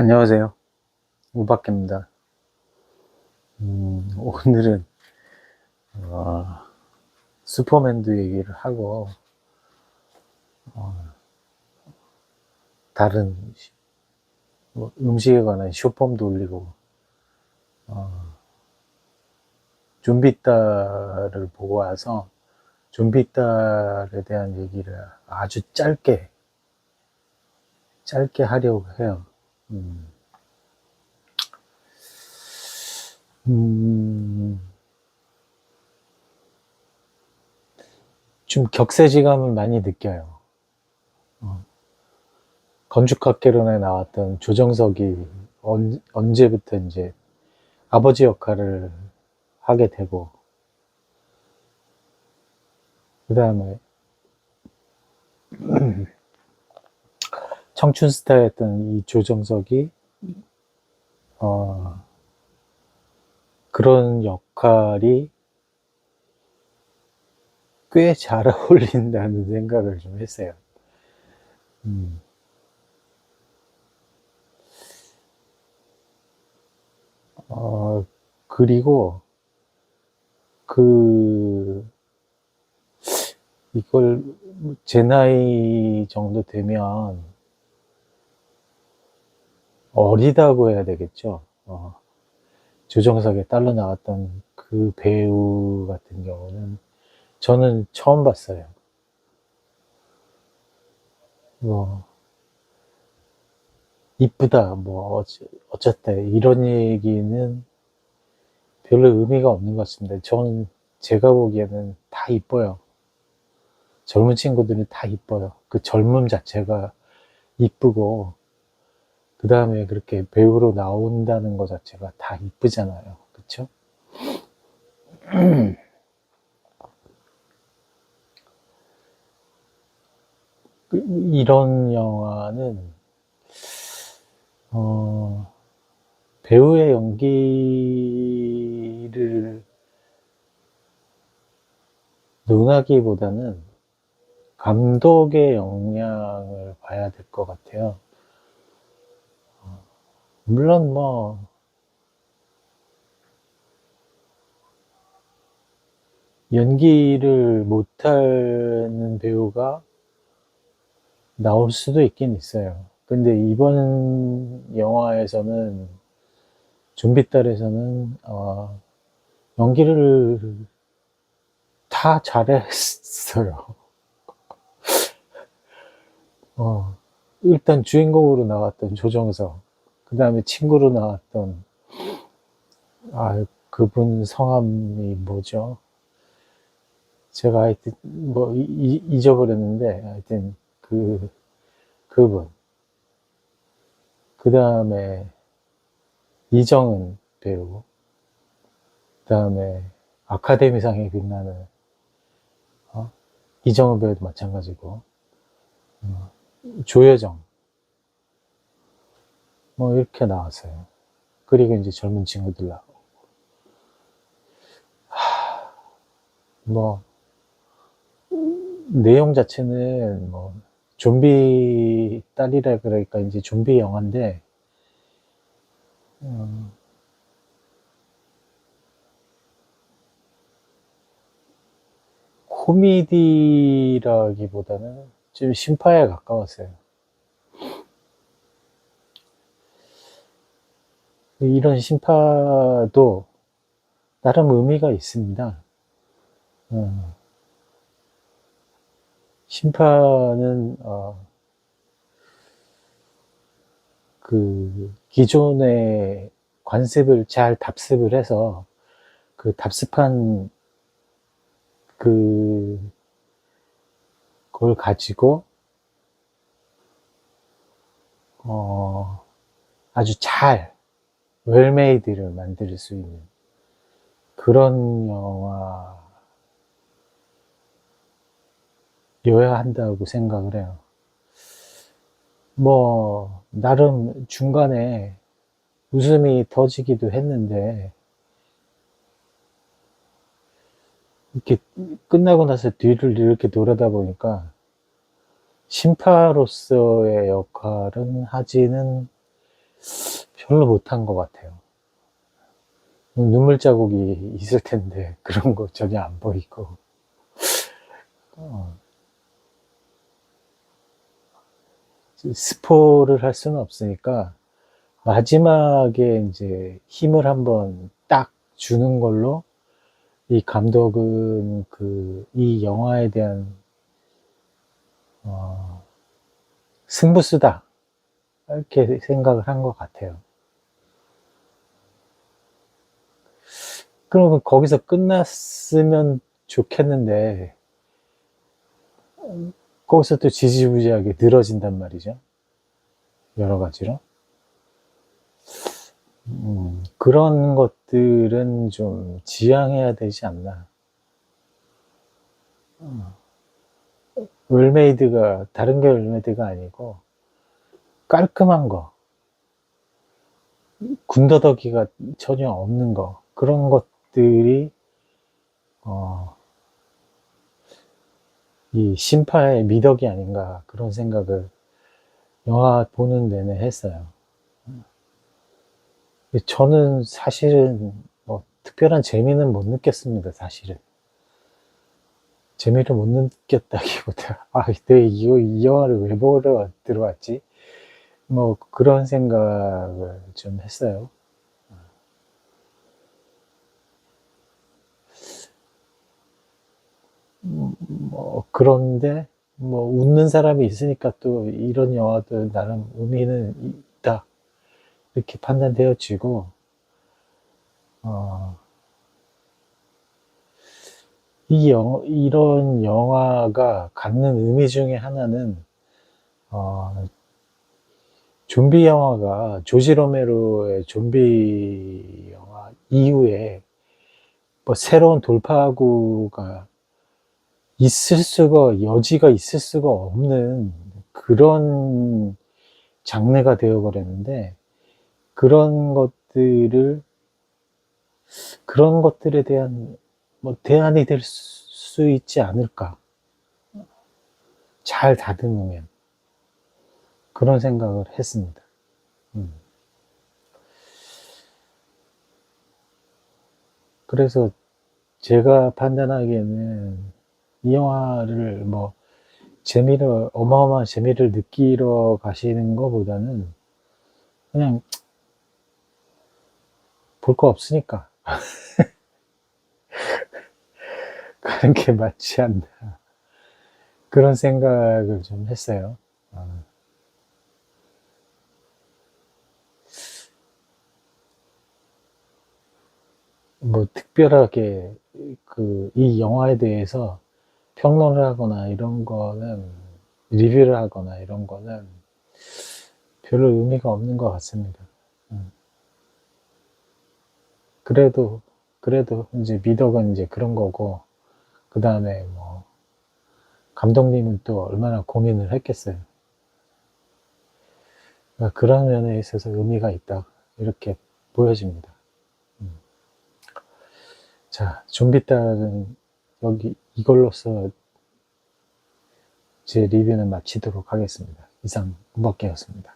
안녕하세요. 우박입니다. 음, 오늘은, 어, 슈퍼맨도 얘기를 하고, 어, 다른 시- 뭐 음식에 관한 쇼폼도 올리고, 어, 좀비딸을 보고 와서, 좀비딸에 대한 얘기를 아주 짧게, 짧게 하려고 해요. 음. 음, 좀 격세지감을 많이 느껴요. 어, 건축학개론에 나왔던 조정석이 언, 언제부터 이제 아버지 역할을 하게 되고, 그 다음에 청춘 스타였던 이 조정석이, 어, 그런 역할이 꽤 잘 어울린다는 생각을 좀 했어요. 음. 어, 그리고 그, 이걸 제 나이 정도 되면 어리다고 해야 되겠죠. 어, 조정석에 딸로 나왔던 그 배우 같은 경우는 저는 처음 봤어요. 뭐, 이쁘다, 뭐, 어쨌대. 이런 얘기는 별로 의미가 없는 것 같습니다. 저는 제가 보기에는 다 이뻐요. 젊은 친구들은 다 이뻐요. 그 젊음 자체가 이쁘고, 그 다음에 그렇게 배우로 나온다는 것 자체가 다 이쁘잖아요. 그쵸? 그- 이런 영화는, 어, 배우의 연기를 논하기보다는 감독의 역량을 봐야 될 것 같아요. 물론 뭐, 연기를 못하는 배우가 나올 수도 있긴 있어요. 근데 이번 영화에서는, 좀비딸에서는, 어, 연기를 다 잘했어요. 어, 일단 주인공으로 나왔던 조정석, 그 다음에 친구로 나왔던, 아, 그분 성함이 뭐죠? 제가 하여튼, 뭐, 잊어버렸는데, 하여튼, 그, 그분. 그 다음에, 이정은 배우. 그 다음에, 아카데미상에 빛나는, 어? 이정은 배우도 마찬가지고, 어, 조여정. 뭐, 이렇게 나왔어요. 그리고 이제 젊은 친구들 나오고. 하, 뭐, 내용 자체는 뭐 좀비 딸이라 그러니까 이제 좀비 영화인데 어, 코미디라기보다는 좀 심파에 가까웠어요. 이런 심파도 나름 의미가 있습니다. 어, 심파는 어, 그 기존의 관습을 잘 답습을 해서 그 답습한 그 그걸 가지고 어, 아주 잘 웰메이드를 만들 수 있는 그런 영화여야 한다고 생각을 해요. 뭐 나름 중간에 웃음이 터지기도 했는데 이렇게 끝나고 나서 뒤를 이렇게 돌아다 보니까 심파로서의 역할은 하지는 별로 못한 것 같아요. 눈물 자국이 있을 텐데 그런 거 전혀 안 보이고 어, 스포를 할 수는 없으니까 마지막에 이제 힘을 한번 딱 주는 걸로 이 감독은 그 이 영화에 대한 어, 승부수다 이렇게 생각을 한 것 같아요. 그러면 거기서 끝났으면 좋겠는데 거기서 또 지지부지하게 늘어진단 말이죠. 여러 가지로. 음, 그런 것들은 좀 지양해야 되지 않나. 어. 웰메이드가 다른 게 웰메이드가 아니고 깔끔한 거, 군더더기가 전혀 없는 거 그런 것 들이 어, 이 심파의 미덕이 아닌가 그런 생각을 영화 보는 내내 했어요. 저는 사실은 뭐 특별한 재미는 못 느꼈습니다. 사실은 재미를 못 느꼈다기보다 아, 내 이거 이 영화를 왜 보러 들어왔지? 뭐 그런 생각을 좀 했어요. 뭐 그런데 뭐 웃는 사람이 있으니까 또 이런 영화도 나름 의미는 있다. 이렇게 판단되어지고 어, 이 영, 이런 영화가 갖는 의미 중에 하나는 어, 좀비 영화가 조지 로메로의 좀비 영화 이후에 뭐 새로운 돌파구가 있을 수가 여지가 있을 수가 없는 그런 장르가 되어버렸는데 그런 것들을 그런 것들에 대한 뭐 대안이 될 수 있지 않을까 잘 다듬으면 그런 생각을 했습니다. 음. 그래서 제가 판단하기에는 이 영화를 뭐 재미를 어마어마한 재미를 느끼러 가시는 것보다는 그냥 볼 거 없으니까 가는 게 맞지 않나 그런 생각을 좀 했어요. 아. 뭐 특별하게 그 이 영화에 대해서 평론을 하거나 이런 거는 리뷰를 하거나 이런 거는 별로 의미가 없는 것 같습니다. 음. 그래도 그래도 이제 미덕은 이제 그런 거고 그 다음에 뭐 감독님은 또 얼마나 고민을 했겠어요. 그러니까 그런 면에 있어서 의미가 있다 이렇게 보여집니다. 음. 자, 좀비 딸은 여기 이걸로써 제 리뷰는 마치도록 하겠습니다. 이상 음악계였습니다.